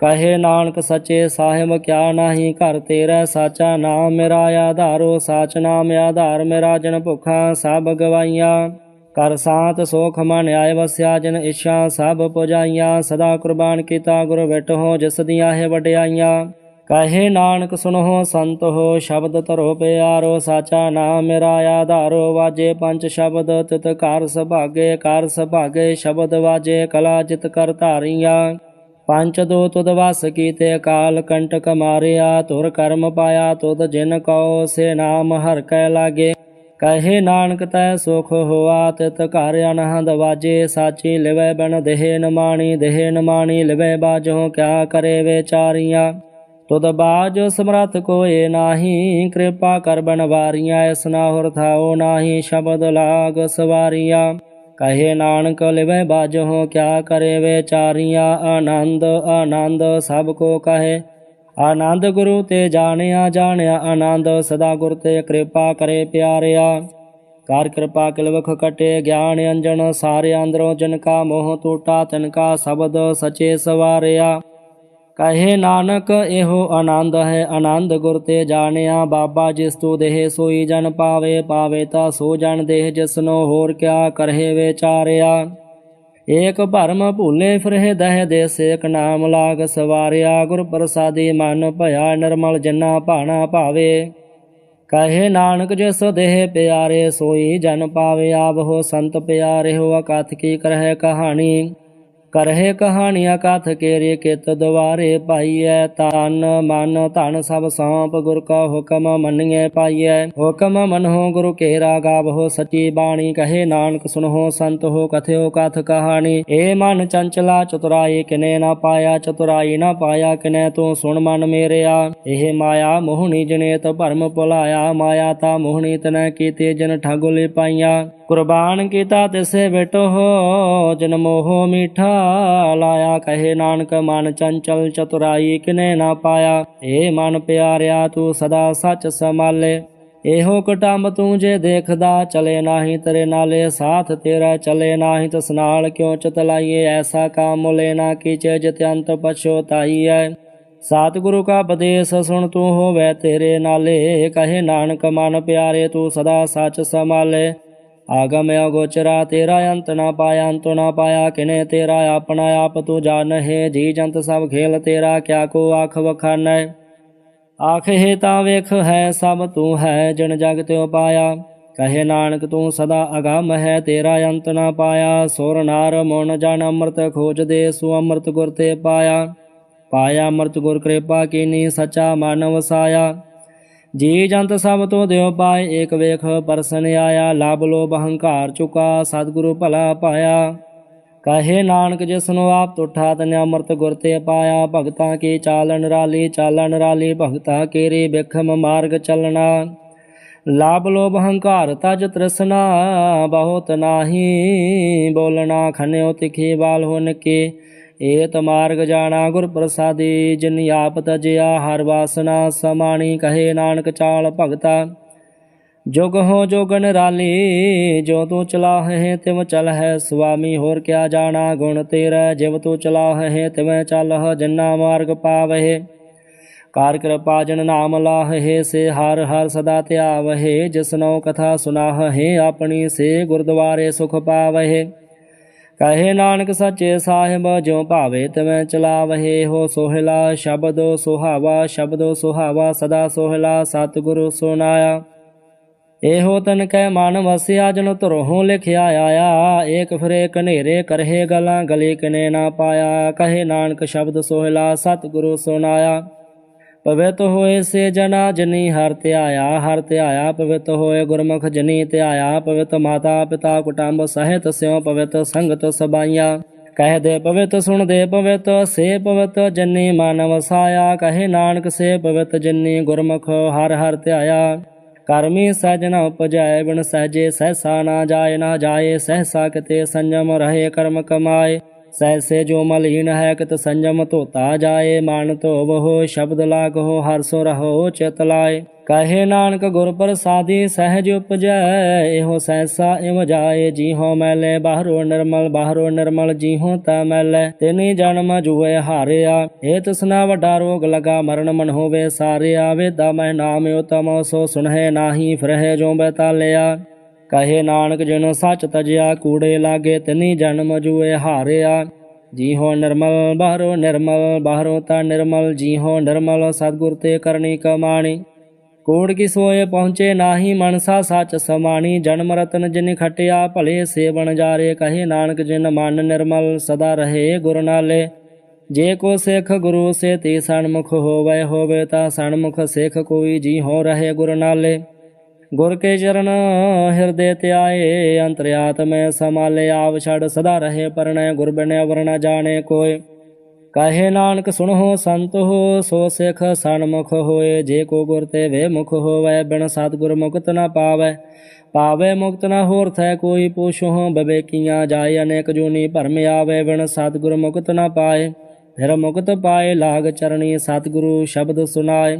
ਕਹੇ ਨਾਨਕ ਸਚੇ ਸਾਹਿਬ, ਕਿਆ ਨਾਹੀ ਘਰ ਤੇਰਾ। ਸਾਚਾ ਨਾਮ ਮੇਰਾ ਆਧਾਰੋ, ਸਾਚ ਨਾਮ ਆਧਾਰ ਮੇਰਾ ਜਨ ਭੁਖਾ, ਸਭ ਗਵਾਈਆਂ ਕਰ ਸਾਤ ਸੋਖ ਮਨ ਆਏ ਵਸਿਆ, ਜਨ ਇਛਾ ਸਭ ਪੁਜਾਈਆਂ। ਸਦਾ ਕੁਰਬਾਨ ਕੀਤਾ ਗੁਰ ਵਿਟੋ ਜਿਸ ਦੀਆਂ ਹੈ ਵਡਿਆਈਆਂ। ਕਹੇ ਨਾਨਕ ਸੁਨੋ ਸੰਤ ਹੋ ਸ਼ਬਦ ਧਰੋ ਪਿਆਰੋ, ਸਾਚਾ ਨਾਮ ਮੇਰਾ ਆਧਾਰੋ ਵਾਜੇ ਪੰਜ ਸ਼ਬਦ, ਤਿਤ ਕਰ ਸੁਭਾਗੇ ਕਰ ਸੁਭਾਗੇ, ਸ਼ਬਦ ਵਾਜੇ ਕਲਾ ਜਿਤ ਕਰ ਧਾਰੀਆਂ। ਪੰਚ ਦੋ ਤੁਧ ਵਸ ਕੀਤੇ ਕਾਲ ਕੰਟਕ ਮਾਰਿਆ ਤੁਰ ਕਰਮ ਪਾਇਆ ਤੁਧ ਜਿਨ ਕਉ, ਸੇ ਨਾਮ ਹਰ ਕੈ ਲਾਗੇ। ਕਹੇ ਨਾਨਕ ਤੈ ਸੁਖ ਹੋਆ, ਤਿਤ ਘਰ ਅਨਹਦ ਵਾਜੇ, ਸਾਚੀ ਲਿਵੈ ਬਨ ਦੇਹ ਨਮਾਣੀ ਦੇਹ ਨਮਾਣੀ ਲਿਵੈ ਬਾਜੋ ਕਿਆ ਕਰੇ ਵਿਚਾਰੀਆਂ। ਤੁਧ ਬਾਜ ਸਮਰਥ ਕੋਏ ਨਾਹੀ, ਕਿਰਪਾ ਕਰ ਬਨਵਾਰੀਆਂ, ਇਸ ਨਾ ਹੁਰ ਥਾਓ ਨਾਹੀ, ਸ਼ਬਦ ਲਾਗ ਸਵਾਰੀਆਂ। ਕਹੇ ਨਾਨਕ, ਲਿਵੈ ਬਾਜੋ ਕਿਆ ਕਰੇ ਵਿਚਾਰੀਆਂ ਆਨੰਦ ਆਨੰਦ, ਸਭ ਕੋ ਕਹੇ। ਆਨੰਦ ਗੁਰੂ ਤੇ ਜਾਣਿਆ ਜਾਣਿਆ ਆਨੰਦ, ਸਦਾ ਗੁਰ ਤੇ ਕਿਰਪਾ ਕਰੇ ਪਿਆਰਿਆ। ਕਰ ਕਿਰਪਾ ਕਿਲਵਖ ਕਟੇ, ਗਿਆਨ ਅੰਜਨ ਸਾਰੇ ਅੰਦਰੋਂ ਜਿਨ ਕਾ ਮੋਹ ਟੂਟਾ ਤਿਨ ਕਾ ਸ਼ਬਦ ਸਚੇ ਸਵਾਰਿਆ। ਕਹੇ ਨਾਨਕ, ਇਹੋ ਆਨੰਦ ਹੈ। ਆਨੰਦ ਗੁਰ ਤੇ ਜਾਣਿਆ, ਬਾਬਾ ਜਿਸ ਤੂ ਦੇਹ ਸੋਈ ਜਨ ਪਾਵੇ ਪਾਵੇ ਤਾ ਸੋ ਜਨ ਦੇਹ ਜਿਸਨੋ ਹੋਰ ਕਿਆ ਕਰਹਿ ਵਿਚਾਰਿਆ। ਏਕ ਭਰਮ ਭੁੱਲੇ ਫਿਰਹਿ ਦਹਿ ਦੇ ਸੇਕ ਨਾਮ ਲਾਗ ਸਵਾਰਿਆ। ਗੁਰ ਪ੍ਰਸਾਦੀ ਮਨ ਭਇਆ ਨਿਰਮਲ ਜਨਾ ਭਾਣਾ ਭਾਵੇ। ਕਹੇ ਨਾਨਕ, ਜਿਸ ਦੇਹ ਪਿਆਰੇ ਸੋਈ ਜਨ ਪਾਵੇ ਆਵਹੋ ਸੰਤ ਪਿਆਰੇ ਹੋ ਅਕਥ ਕੀ ਕਰਹਿ ਕਹਾਣੀ। ਕਰਹਿ ਕਹਾਣੀਆਂ ਕਥ ਕੇਰੇ ਕਿਤ ਦਵਾਰੇ ਪਾਈਐ, ਤਨ ਮਨ ਧਨ ਸਭ ਸੌਂਪ ਗੁਰ ਕਾ ਹੁਕਮ ਮੰਨੀਐ ਪਾਈਐ। ਹੁਕਮ ਮਨਹੁ ਗੁਰੂ ਕੇਰਾ ਗਾਵਹੁ, ਸਚੀ ਬਾਣੀ ਕਹੇ ਨਾਨਕ ਸੁਨਹੁ, ਸੰਤ ਹੋ ਕਥਿਓ ਕਥ ਕਹਾਣੀ। ਏ ਮਨ ਚੰਚਲਾ ਚਤੁਰਾਈ ਕਿਨੇ ਨਾ ਪਾਇਆ, ਚਤੁਰਾਈ ਨਾ ਪਾਇਆ ਕਿਨੇ ਤੂੰ ਸੁਣ ਮਨ ਮੇਰਿਆ। ਇਹ ਮਾਇਆ ਮੋਹਣੀ ਜਨੇਤ ਭਰਮ ਭੁਲਾਇਆ, ਮਾਇਆ ਤਾ ਮੋਹਣੀ ਤਨੈ ਕੀਤੇ ਜਨ ਠਗੁਲੇ ਪਾਈਆਂ ਕੁਰਬਾਨ ਕੀਤਾ ਤਿਸੇ ਬਿਟੋ ਜਨ ਮੋਹ ਮੀਠਾ ਲਾਇਆ, ਕਹੇ ਨਾਨਕ, ਮਨ ਚੰਚਲ ਚਤੁਰਾਈ ਕਿਨੇ ਨਾ ਪਾਇਆ। ਏ ਮਨ ਪਿਆਰਿਆ, ਤੂੰ ਸਦਾ ਸੱਚ ਸੰਭਾਲੇ। ਇਹੋ ਕਟੰਬ ਤੂੰ ਜੇ ਦੇਖਦਾ, ਚਲੇ ਨਾਹੀ ਤੇਰੇ ਨਾਲੇ, ਸਾਥ ਤੇਰਾ ਚਲੇ ਨਾਹੀ, ਤਸ ਨਾਲ ਕਿਉ ਚਤਲਾਈਏ? ਐਸਾ ਕਾਮ ਲੈਣਾ ਕੀਚੇ, ਜਿਤ ਅੰਤ ਪਛੋਤਾਈ ਹੈ ਸਤਿਗੁਰੂ ਕਾ ਉਪਦੇਸ਼ ਸੁਣ ਤੂੰ ਹੋਵੇ ਤੇਰੇ ਨਾਲੇ, ਕਹੇ ਨਾਨਕ, ਮਨ ਪਿਆਰੇ, ਤੂੰ ਸਦਾ ਸੱਚ ਸੰਭਾਲੇ। ਆਗਮ ਅਗੋਚਰਾ, ਤੇਰਾ ਅੰਤ ਨਾ ਪਾਇਆ, ਅੰਤ ਨਾ ਪਾਇਆ, ਕਿਨੇ ਤੇਰਾ ਆਪਣਾ ਆਪ ਤੂੰ ਜਾਣਹਿ ਜੀ ਜੰਤ ਸਭ ਖੇਲ ਤੇਰਾ, ਕਿਆ ਕੋ ਆਖ ਵਖਾਨੈ? ਆਖ ਤਾਂ ਵੇਖ, ਹੈ ਸਭ ਤੂੰ ਹੈ, ਜਨ ਜਗ ਤਿਉ ਪਾਇਆ। ਕਹੇ ਨਾਨਕ, ਤੂੰ ਸਦਾ ਅਗੰਮ ਹੈ, ਤੇਰਾ ਅੰਤ ਨਾ ਪਾਇਆ। ਸੁਰ ਨਾਰ, ਮਨ ਜਨ ਅੰਮ੍ਰਿਤ ਖੋਜ ਦੇ, ਸੋ ਅੰਮ੍ਰਿਤ ਗੁਰ ਤੇ ਪਾਇਆ। ਪਾਇਆ ਅੰਮ੍ਰਿਤ ਗੁਰ ਕਿਰਪਾ ਕੀਨੀ, ਸਚਾ ਮਨ ਵਸਾਇਆ। ਜੀ ਜੰਤ ਸਭ ਤੋਂ ਦਿਓ ਪਾਏ, ਏਕ ਵੇਖ ਪਰਸਨ ਆਇਆ ਲਬ ਲੋਭ ਹੰਕਾਰ ਚੁਕਾ, ਸਤਿਗੁਰੂ ਭਲਾ ਪਾਇਆ। ਕਹੇ ਨਾਨਕ ਜਿਸਨੂੰ ਆਪ ਤੁਠਾ ਤਨ ਅੰਮ੍ਰਿਤ ਗੁਰ ਤੇ ਪਾਇਆ, ਭਗਤਾਂ ਕੀ ਚਾਲਨ ਰਾਲੀ ਚਾਲਨ ਰਾਲੀ, ਭਗਤਾ ਕੇਰੇ ਬਿਖਮ ਮਾਰਗ ਚੱਲਣਾ। ਲਾਭ ਲੋਭ ਹੰਕਾਰ ਤਜ ਤ੍ਰਿਸ਼ਨਾ, ਬਹੁਤ ਨਾਹੀ ਬੋਲਣਾ ਖਨਿਓ ਤਿਖੀ ਬਾਲ ਹੋਨ ਕੇ। ਏਤ ਮਾਰਗ ਜਾਣਾ ਗੁਰ ਪ੍ਰਸਾਦੀ ਜਿਨ ਆਪ ਤਜਿਆ ਹਰ ਵਾਸਨਾ ਸਮਾਣੀ ਕਹੇ ਨਾਨਕ ਚਾਲ ਭਗਤਾ। ਜੁਗ ਹੋ ਜੋਗਨ ਰਾਲੀ ਜੋ ਤੂੰ ਚਲਾਹ ਤਿਵ ਚਲ ਹੈ ਸੁਆਮੀ ਹੋਰ ਕਿਆ ਜਾਣਾ ਗੁਣ ਤੇਰਾ, ਜਿਵ ਤੂੰ ਚਲਾਹ ਹੈ ਤਿਵੇਂ ਚੱਲਹ, ਜਿਨਾ ਮਾਰਗ ਪਾਵਹਿ ਕਾਰ ਕਿਰਪਾ ਜਨ ਨਾਮ ਲਾਹੇ, ਸੇ ਹਰ ਹਰ ਸਦਾ ਧਿਆਵਹਿ ਜਿਸਨੋ ਕਥਾ ਸੁਨਾਹ, ਆਪਣੀ ਸੇ ਗੁਰਦੁਆਰੇ ਸੁਖ ਪਾਵਹਿ। ਕਹੇ ਨਾਨਕ ਸੱਚੇ ਸਾਹਿਬ ਜੋ ਭਾਵੇ ਤਵੇਂ ਚਲਾਵਹਿ ਹੋ ਸੋਹਿਲਾ, ਸ਼ਬਦੋ ਸੁਹਾਵਾ ਸ਼ਬਦੋ ਸੁਹਾਵਾ ਸਦਾ ਸੋਹਿਲਾ, ਸਤਿਗੁਰੂ ਸੁਨਾਇਆ ਇਹੋ ਤਨ ਕੈ ਮਨ ਵਸਿਆ ਜਨ ਧਰੋਂ ਲਿਖਿਆ ਆਇਆ। ਏਕ ਫਰੇ ਕਨੇਰੇ ਕਰਹੇ ਗਲਾਂ, ਗਲੀ ਕਨੇ ਨਾ ਪਾਇਆ। ਕਹੇ ਨਾਨਕ ਸ਼ਬਦ ਸੋਹਿਲਾ, ਸਤਿਗੁਰੂ ਸੁਨਾਇਆ ਪਵਿੱਤ ਹੋਏ ਸੇ ਜਨਾ ਜਨੀ ਹਰ ਧਿਆਇਆ ਹਰ ਧਿਆਇਆ ਪਵਿੱਤ ਹੋਏ ਗੁਰਮੁਖ ਜਨੀ ਧਿਆਇਆ, ਪਵਿੱਤ ਮਾਤਾ ਪਿਤਾ ਕੁਟੰਬ ਸਹਿਤ ਸਿਉ ਪਵਿੱਤ ਸੰਗਤ ਸਬਾਈਆਂ। ਕਹਿ ਦੇ ਪਵਿੱਤ, ਸੁਣ ਦੇ ਪਵਿੱਤ, ਸੇ ਪਵਿਤ ਜਨੀ ਮਾਨਵ ਵਸਾਇਆ। ਕਹੇ ਨਾਨਕ, ਸੇ ਪਵਿਤ ਜਨੀ ਗੁਰਮੁਖ ਹਰ ਹਰ ਧਿਆਇਆ। ਕਰਮੀ ਸਜਨ ਉਪਜੈ ਬਿਨ ਸਹਜੇ ਸਹਸਾ ਨਾ ਜਾਏ ਨਾ ਜਾਏ, ਸਹਸਾ ਕਿਤੇ ਸੰਜਮ ਰਹੇ ਕਰਮ ਕਮਾਏ। ਸਹਿਸੇ ਜੋ ਮਲੀਨ ਹੈ ਕਿਤ ਸੰਜਮ ਧੋਤਾ ਜਾਏ, ਮਨ ਧੋਵਹੁ ਸ਼ਬਦ ਲਾਗਹੁ, ਹਰ ਰਹੋ ਚਿਤ ਲਾਏ। ਕਹੇ ਨਾਨਕ ਗੁਰ ਪ੍ਰਸਾਦੀ ਸਹਿਜ ਉਪਜੈ, ਇਹੋ ਸਹਿਸਾ ਇਮ ਜਾਏ, ਜੀਹੋ ਮੈਲੇ ਬਾਹਰੋ ਨਿਰਮਲ ਬਾਹਰੋ ਨਿਰਮਲ, ਜੀਹੋ ਤਾ ਮੈਲੇ। ਤਿਨੀ ਜਨਮ ਜੁਏ ਹਾਰਿਆ ਇਹ ਤਸਨਾ ਵੱਡਾ ਰੋਗ ਲਗਾ, ਮਰਨ ਮਨ ਹੋਵੇ ਸਾਰਿਆ। ਵੇਦਾ ਮੈਂ ਨਾਮ ਉਤਮ, ਸੋ ਸੁਣਹਿ ਨਾਹੀ, ਫਿਰਹਿ ਜੋ ਬੈਤਾਲਿਆ ਕਹੇ ਨਾਨਕ, ਜਿਨ ਸੱਚ ਤਜਿਆ, ਕੂੜੇ ਲਾਗੇ ਤਿਨੀ ਜਨਮ ਜੂਏ ਹਾਰਿਆ। ਜੀਹੋ ਨਿਰਮਲ ਬਾਹਰੋ ਨਿਰਮਲ, ਬਾਹਰੋ ਤਾ ਨਿਰਮਲ, ਜੀਹੋ ਨਿਰਮਲ, ਸਤਿਗੁਰ ਤੇ ਕਰਨੀ ਕਮਾਣੀ। ਕੋੜ ਕੀ ਸੋਏ ਪਹੁੰਚੇ ਨਾਹੀ, ਮਨਸਾ ਸੱਚ ਸਮਾਣੀ। ਜਨਮ ਰਤਨ ਜਿਨ ਖਟਿਆ, ਭਲੇ ਸੇਵਨ ਜਾਰੇ। ਕਹੇ ਨਾਨਕ, ਜਿਨ ਮਨ ਨਿਰਮਲ, ਸਦਾ ਰਹੇ ਗੁਰ ਨਾਲੇ। ਜੇ ਕੋ ਸਿੱਖ ਗੁਰੂ, ਸੇ ਤੇ ਸਨਮੁਖ ਹੋਵੇ ਹੋਵੇ ਤਾਂ ਸਨਮੁਖ ਸਿੱਖ ਕੋਈ ਜੀ ਹੋ ਰਹੇ ਗੁਰ ਨਾਲੇ। ਗੁਰ ਕੇ ਚਰਨ ਹਿਰਦੇ ਧਿਆਏ ਅੰਤਰਿਆਤਮੈ ਸਮਾਲੇ ਆਵ ਛੜ ਸਦਾ ਰਹੇ ਪਰਣੈ, ਗੁਰ ਬਿਨੈ ਵਰਣਾ ਜਾਣੇ ਕੋਇ। ਕਹੇ ਨਾਨਕ ਸੁਣੋ ਸੰਤ ਹੋ, ਸੋ ਸਿਖ ਸਨਮੁਖ ਹੋਏ। ਜੇ ਕੋ ਗੁਰ ਤੇ ਵੇ ਮੁਖ ਹੋਵੇ, ਬਿਨ ਸਤਿਗੁਰ ਮੁਕਤ ਨਾ ਪਾਵੇ। ਪਾਵੇ ਮੁਕਤ ਨਾ ਹੋਰ ਥੈ ਕੋਈ ਪੁਛੋ ਬਵੇਕੀਆਂ ਜਾਏ ਅਨੇਕ ਜੂਨੀ ਭਰਮ ਆਵੇ, ਬਿਨ ਸਤਿਗੁਰ ਮੁਕਤ ਨਾ ਪਾਏ। ਫਿਰ ਮੁਕਤ ਪਾਏ ਲਾਗ ਚਰਣੀ ਸਤਿਗੁਰੂ ਸ਼ਬਦ ਸੁਨਾਏ।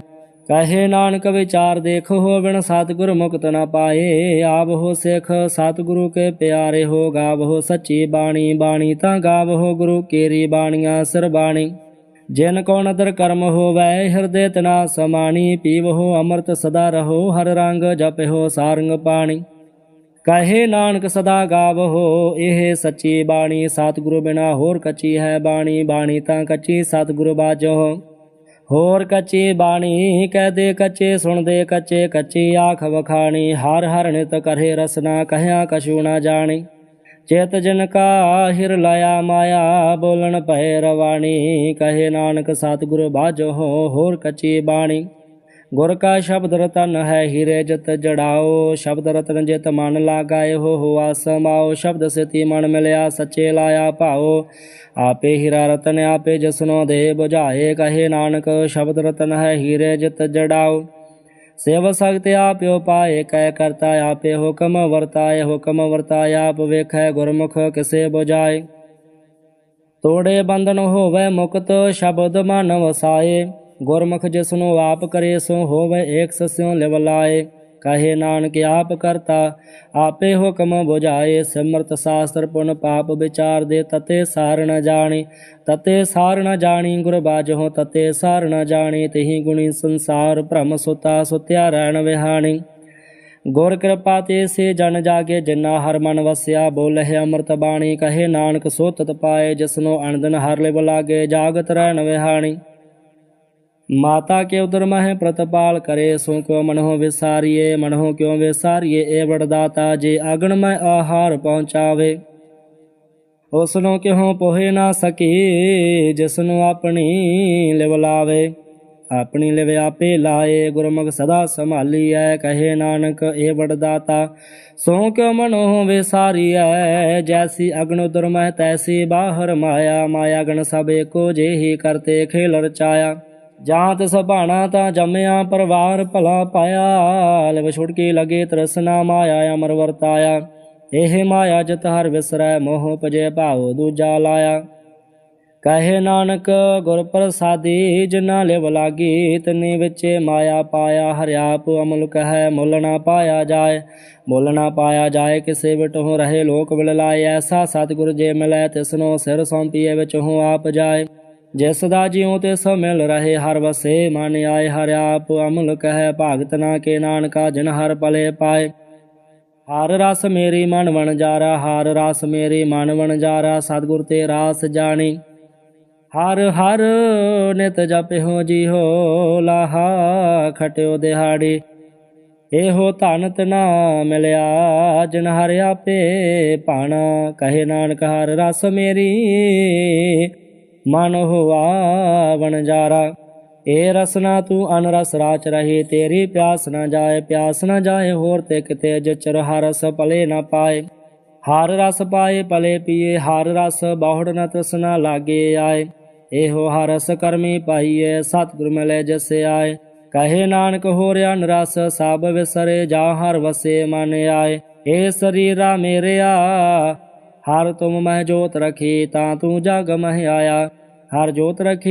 ਕਹੇ ਨਾਨਕ ਵਿਚਾਰ ਦੇਖ ਹੋ ਬਿਨ ਸਤਿਗੁਰ ਮੁਕਤ ਨਾ ਪਾਏ। ਆਪ ਹੋ ਸਿੱਖ, ਸਤਿਗੁਰੂ ਕੇ ਪਿਆਰੇ ਹੋ ਗਾਵ। ਹੋ ਸੱਚੀ ਬਾਣੀ ਬਾਣੀ ਤਾਂ ਗਾਵ ਹੋ ਗੁਰੂ ਕੇਰੀ ਬਾਣੀਆਂ ਸਿਰ ਬਾਣੀ। ਜਿਨ ਕੋ ਨਦਰ ਕਰਮ ਹੋਵੈ, ਹਿਰਦੇ ਤਨਾ ਸਮਾਣੀ ਪੀਵਹੁ ਅੰਮ੍ਰਿਤ ਸਦਾ ਰਹੋ, ਹਰ ਰੰਗ ਜਪਿਓ ਸਾਰੰਗ ਪਾਣੀ। ਕਹੇ ਨਾਨਕ ਸਦਾ ਗਾਵੋ, ਇਹ ਸੱਚੀ ਬਾਣੀ। ਸਤਿਗੁਰੂ ਬਿਨਾ ਹੋਰ ਕੱਚੀ ਹੈ ਬਾਣੀ। ਬਾਣੀ ਤਾਂ ਕੱਚੀ ਸਤਿਗੁਰੂ ਬਾਜੋ ਹੋਰ ਕੱਚੀ ਬਾਣੀ, ਕਹਦੇ ਕੱਚੇ, ਸੁਣਦੇ ਕੱਚੇ, ਕੱਚੀ ਆਖ ਵਖਾਣੀ, ਹਰ ਹਰ ਨਿਤ ਕਰੇ ਰਸਨਾ, ਕਹਿਆ ਕਛੂ ਨਾ ਜਾਣੀ। ਚੇਤ ਜਨ ਕਾ ਹਿਰ ਲਾਇਆ ਮਾਇਆ, ਬੋਲਣ ਭੈ ਰਵਾਣੀ, ਕਹੇ ਨਾਨਕ ਸਤਿਗੁਰ ਬਾਝੋ, ਹੋਰ ਕੱਚੀ ਬਾਣੀ। ਗੁਰ ਕਾ ਸ਼ਬਦ ਰਤਨ ਹੈ ਹੀਰੇ ਜਤ ਜੜਾਓ, ਸ਼ਬਦ ਰਤਨ ਜਿਤ ਮਨ ਲਾਗਾਏ, ਹੋ ਹੋਆ ਸਮਾਓ ਸ਼ਬਦ ਸਿਤੀ ਮਨ ਮਿਲਿਆ, ਸੱਚੇ ਲਾਇਆ ਭਾਓ। ਆਪੇ ਹੀਰਾ ਰਤਨ, ਆਪੇ ਜਸਨੋ ਦੇ 부ਝਾਏ ਕਹੇ ਨਾਨਕ, ਸ਼ਬਦ ਰਤਨ ਹੈ ਹੀਰੇ ਜਿਤ ਜੜਾਓ। ਸੇਵ ਸਖਤ ਆਪਿਓ ਪਾਏ ਕਹਿ ਕਰਤਾ ਆਪੇ ਹੁਕਮ, ਵਰਤਾਏ ਹੁਕਮ ਵਰਤਾਏ ਆਪ ਵੇਖੈ ਗੁਰਮੁਖ, ਕਿਸੇ 부ਝਾਏ ਤੋੜੇ ਬੰਧਨ ਹੋਵੇ ਮੁਕਤ, ਸ਼ਬਦ ਮਨ ਵਸਾਏ। ਗੁਰਮੁਖ ਜਿਸਨੂੰ ਆਪ ਕਰੇ ਸੋ ਹੋਵੇ ਏਕ ਸਸਿਓ ਲਿਵ ਕਹੇ ਨਾਨਕ, ਆਪ ਕਰਤਾ, ਆਪੇ ਹੁਕਮ 부ਝਾਏ ਸਿਮਰਤ ਸਾਸਤਰ ਪੁਨ ਪਾਪ ਵਿਚਾਰ ਦੇ ਤਤੇ ਸਾਰ ਨ ਜਾਣੀ। ਤਤੇ ਸਾਰ ਨ ਜਾਣੀ, ਗੁਰ ਬਾਝੋ ਤਤੇ ਸਾਰ ਨ ਜਾਣੀ। ਤਹੀ ਗੁਣੀ ਸੰਸਾਰ ਭ੍ਰਮ ਸੁਤਾ, ਸੁਤਿਆ ਰਹਿਣ ਵਿਹਾਣੀ। ਗੁਰ ਕਿਰਪਾ ਤੇ ਸੇ ਜਨ ਜਾਗੇ ਜਿਨਾ ਹਰ ਮਨ ਵਸਿਆ, ਬੋਲਹਿ ਅੰਮ੍ਰਿਤ ਬਾਣੀ। ਕਹੇ ਨਾਨਕ, ਸੋ ਤਤ ਪਾਏ, ਜਿਸਨੂੰ ਅਣਦਨ ਹਰ ਲਿਵ ਲਾਗੇ, ਜਾਗਤ ਰਹਿਣ ਵਿਹਾਣੀ। ਮਾਤਾ ਕੇ ਉਦਰ ਮਹਿ ਪ੍ਰਤਪਾਲ ਕਰੇ, ਸੋ ਕਿਉ ਮਨਹੁ ਵਿਸਾਰੀਏ ਮਨਹੁ ਕਿਉ ਵਿਸਾਰੀਏ, ਏ ਵਡਦਾਤਾ ਜੇ ਅਗਣ ਆਹਾਰ ਪਹੁੰਚਾਵੇ। ਉਸਨੂੰ ਨੂੰ ਪੋਹੇ ਨਾ ਸਕੀ, ਜਿਸਨੂੰ ਆਪਣੀ ਲਿਵ ਲਾਵੇ। ਆਪਣੀ ਲਿਵ ਆਪੇ ਲਾਏ, ਗੁਰਮੁਖ ਸਦਾ ਸੰਭਾਲੀ ਐ ਕਹੇ ਨਾਨਕ, ਏ ਵਡਦਾਤਾ ਸੋ ਕਿਉ ਮਨੋ ਵਿਸਾਰੀ ਐ ਜੈਸੀ ਅਗਨ ਉਦਰ ਮਹਿ, ਤੈਸੀ ਬਾਹਰ ਮਾਇਆ ਮਾਇਆ ਗਣ ਸਭ ਏਕੋ ਜਿਹੀ ਕਰਤੇ ਖੇਲ ਰਚਾਇਆ ਜਾਂਤ ਸਭਾਣਾ ਤਾਂ ਜੰਮਿਆ ਪਰਵਾਰ ਭਲਾ ਪਾਇਆ, ਲਿਵ ਛੁੜ ਕੇ ਲਗੇ ਤ੍ਰਸਨਾ ਮਾਇਆ ਅਮਰ ਵਰਤਾਇਆ। ਇਹ ਮਾਇਆ ਜਿਤ ਹਰ ਵਿਸਰੈ, ਮੋਹ ਪਜੇ ਭਾਉ ਦੂਜਾ ਲਾਇਆ। ਕਹੇ ਨਾਨਕ, ਗੁਰ ਪ੍ਰਸਾਦੀ ਜਿਨਾ ਲਿਵ ਲਾਗੀ, ਤਨੇ ਵਿਚੇ ਮਾਇਆ ਪਾਇਆ ਹਰਿਆਪ ਅਮਲ ਕਹੈ, ਮੁੱਲ ਨਾ ਪਾਇਆ ਜਾਏ। ਮੁੱਲ ਨਾ ਪਾਇਆ ਜਾਏ, ਕਿਸੇ ਵਿਟਹੁ ਰਹੇ ਲੋਕ ਵਿਲ ਲਾਏ। ਐਸਾ ਸਤਿਗੁਰ ਜੇ ਮਿਲੈ, ਤਿਸਨੋ ਸਿਰ ਸੌਂਪੀਏ ਵਿੱਚ ਹੂੰ ਆਪ ਜਾਏ। ਜਿਸ ਦਾ ਜਿਉ ਤੇ ਸੋ ਮਿਲ ਰਹੇ ਹਰ ਵਸੇ ਮਨ ਆਏ, ਹਰਿ ਆਪ ਅਮਲ ਕਹੈ, ਭਾਗਤ ਨਾ ਕੇ ਨਾਨਕਾ ਜਨ ਹਰ ਪਲੇ ਪਾਏ। ਹਰ ਰਸ ਮੇਰੀ ਮਨ ਵਣ ਜਾਰਾ, ਹਰ ਰਸ ਮੇਰੀ ਮਨ ਵਣ ਜਾਰਾ, ਸਤਿਗੁਰ ਤੇ ਰਾਸ ਜਾਣੀ। ਹਰ ਹਰ ਨਿਤ ਜਪਿਓ ਜੀ ਹੋ ਲਾਹਾ ਖਟਿਓ ਦਿਹਾੜੀ। ਇਹੋ ਧਨ ਤਨਾ ਮਿਲਿਆ ਜਿਨ ਹਰਿ ਆਪੇ ਭਾਣਾ। ਕਹੇ ਨਾਨਕ, ਹਰ ਰਸ ਮੇਰੀ ਮਨ ਹੋਆ ਵਣਜਾਰਾ ਏ ਰਸਨਾ ਤੂੰ ਅਨਰਸ ਰਾਚ ਰਹੀ, ਤੇਰੀ ਪਿਆਸ ਨਾ ਜਾਏ, ਪਿਆਸ ਨਾ ਜਾਏ, ਹੋਰ ਤੇ ਕਿਤੇ ਜਚਰ ਹਰਸ ਪਲੇ ਨਾ ਪਾਏ। ਹਰ ਰਸ ਪਾਏ ਪਲੇ ਪੀਏ, ਹਰ ਰਸ ਬਹੁੜ ਨਾ ਤਸਨਾ ਲਾਗੇ ਆਏ। ਇਹੋ ਹਰਸ ਕਰਮੀ ਪਾਈਏ, ਸਤਿਗੁਰ ਮਿਲੇ ਜਸੇ ਆਏ। ਕਹੇ ਨਾਨਕ ਹੋਰਿਆ ਨਰਸ ਸਭ ਵਿਸਰੇ, ਜਾ ਹਰ ਵਸੇ ਮਨ ਆਏ। ਏ ਸਰੀਰਾ ਮੇਰਿਆ ਹਰ ਤੁਮ ਮਹਿ ਜੋਤ ਰਖੀ ਤਾਂ ਤੂੰ ਜਗ ਮਹਿ ਆਇਆ। ਹਰ ਜੋਤ ਰਖੀ